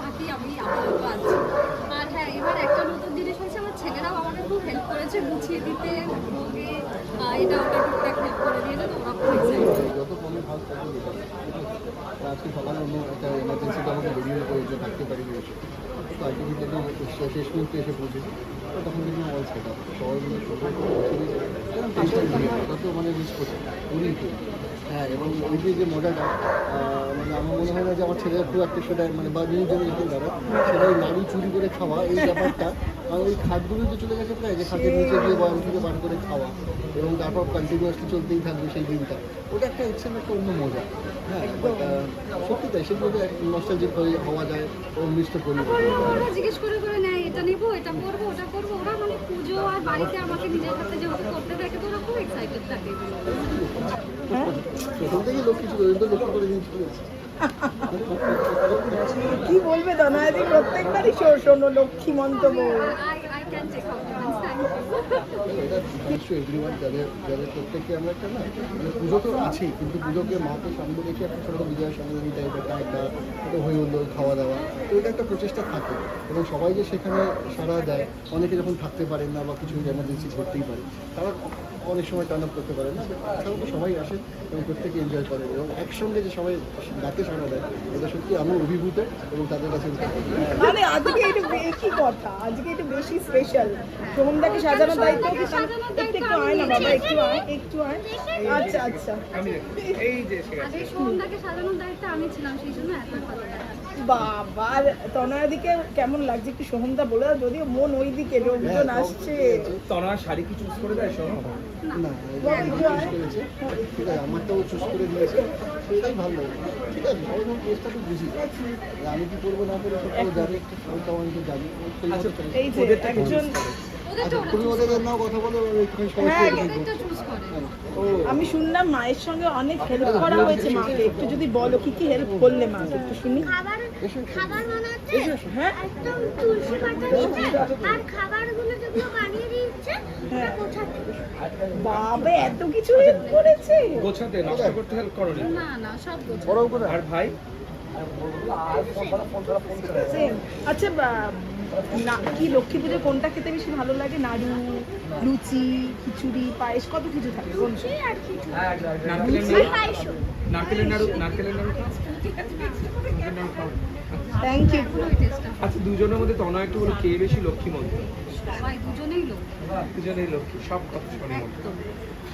থাকি, আমি আপাতত আছি। আর হ্যাঁ এবার একটা নতুন জিনিস হয়েছে, আমার ছেলেরাও আমাকে খুব হেল্প করেছে গুছিয়ে দিতে ভোগে এটা ওটা টুকটাক হেল্প করে দিয়েছে, তো আজকে সকালে একটা এমার্জেন্সিতে আমাকে বেরিয়ে থাকতে পারি রয়েছে তো শেষ মুহূর্তে এসে পৌঁছেছি তো তখন কিন্তু অল সেট সবাই ওটা তো মানে মিস করছে হ্যাঁ এবং ওই যে মজাটা মানে আমার মনে হয় না যে আমার ছেলের খুব মানে বা নিউ জেনারেশন যারা ওই নাড়ু চুরি করে খাওয়া এই ব্যাপারটা আর ওই খাটগুলো যে চলে গেছে প্রায় যে খাটের নিচে গিয়ে বয়াম থেকে বার করে খাওয়া এবং তারপর কন্টিনিউয়াসলি চলতেই থাকবে সেই দিনটা, ওটা একটা ইচ্ছেন একটা অন্য মজা। হ্যাঁ নস্টালজিক হয়ে হওয়া যায় ও ওরা জিজ্ঞেস করে করে নেয় এটা নিবো এটা করব ওটা করব। ওরা মানে পুজো আর বাড়িতে আমাকে নিজের হাতে যেহেতু করতে থাকে তো ওরা খুব এক্সাইটেড থাকে। প্রথম লক্ষ্মী ছিল ওই লক্ষ্য করে দিন কি বলবে দনায়াদি প্রত্যেকবারই শোনো লক্ষ্মী মন্তব্য নিশ্চয়ই, এভরিওয়ান যাদের যাদের প্রত্যেককে আমরা একটা মানে পুজো তো আছেই, কিন্তু পুজোকে মাকে সামনে রেখে একটা ছোটো বিজয় একটা হই হুল্লোড় খাওয়া দাওয়া। তো এটা একটা প্রচেষ্টা থাকে, এবং সবাই যে সেখানে সাড়া দেয়, অনেকে যখন থাকতে পারেন না বা কিছু এমার্জেন্সি ঘটতেই পারে তারা অনেক সময় টার্ন আপ করতে পারে না সাধারণত সবাই আসে এবং প্রত্যেকে এনজয় করে, এবং একসঙ্গে যে সবাই ডাকে সাড়া দেয়, এটা সত্যি আমি অভিভূত এবং তাদের কাছে কি কথা? আজকে এটা বেশি স্পেশাল সোমদাকে সাজানোর দায়িত্ব কি? একটু একটু আয় না বাবা একটু আয় একটু আয়। আচ্ছা আচ্ছা। এই সন্ধ্যাকে সাজানোর দায়িত্ব আমি ছিলাম সেই জন্য এত বাবা আর তনয়াদিকে কেমন লাগছে? একটু সোহমদা বলে দাও যদিও মন ওই দিকে লোকজন আসছে। তনার শাড়ি কি চুজ করে দেয় শোনো? না আছে আমারটাও চুজ করে দিয়েছে। সেটাই ভালো লাগে ঠিক আছে সবাই যখন কেসটা তো বুঝি। আমি কি করব না করব তো আচ্ছা তুমি ওদের নাও কথা বলো আমি একটুখানি হ্যাঁ, ওদেরটা চুজ করে। ও। আমি শুনলাম মায়ের সঙ্গে অনেক হেল্প করা হয়েছে মাকে। একটু যদি বলো কি কি হেল্প করলে মাকে একটু শুনি। খাবার খাবার বানাতে এসো এসো হ্যাঁ? একদম তুলসী পাতা আর খাবারগুলো যেগুলো বানিয়ে দিচ্ছে ওটা বাবা এত কিছু হেল্প করেছে? গোছাতে নষ্ট করতে হেল্প করো না না সব গোছ করে? আর ভাই? আচ্ছা বা- না কি লক্ষ্মী পুজো কোনটা খেতে বেশি ভালো লাগে? নাড়ু লুচি খিচুড়ি পায়েস কত কিছু থাকে? কোন নারকেলের নাড়ু। নারকেলের নাড়ু। থ্যাংক ইউ আচ্ছা দুজনের মধ্যে তনা একটু বলো কে বেশি লক্ষ্মী মন্ত্র? দুজনেই লোক দুজনেই লক্ষ্মী সব কথা শোনে